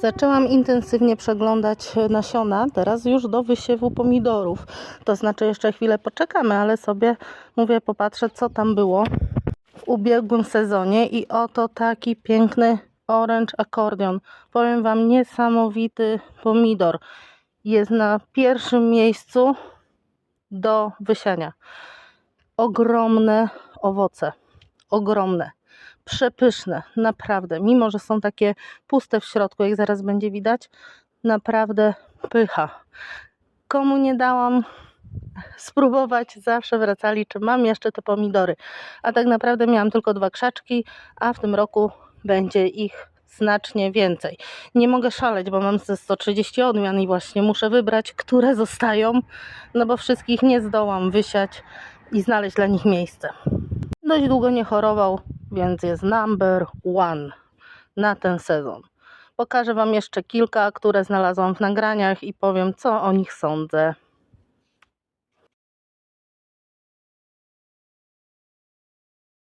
Zaczęłam intensywnie przeglądać nasiona, teraz już do wysiewu pomidorów. To znaczy jeszcze chwilę poczekamy, ale sobie mówię, popatrzę co tam było w ubiegłym sezonie i oto taki piękny orange accordion. Powiem Wam, niesamowity pomidor. Jest na pierwszym miejscu do wysiania. Ogromne owoce, ogromne, przepyszne, naprawdę. Mimo, że są takie puste w środku, jak zaraz będzie widać, naprawdę pycha. Komu nie dałam spróbować, zawsze wracali, czy mam jeszcze te pomidory. A tak naprawdę miałam tylko dwa krzaczki, a w tym roku będzie ich znacznie więcej. Nie mogę szaleć, bo mam ze 130 odmian i właśnie muszę wybrać, które zostają, no bo wszystkich nie zdołam wysiać i znaleźć dla nich miejsce. Dość długo nie chorował, więc jest number one na ten sezon. Pokażę Wam jeszcze kilka, które znalazłam w nagraniach i powiem, co o nich sądzę.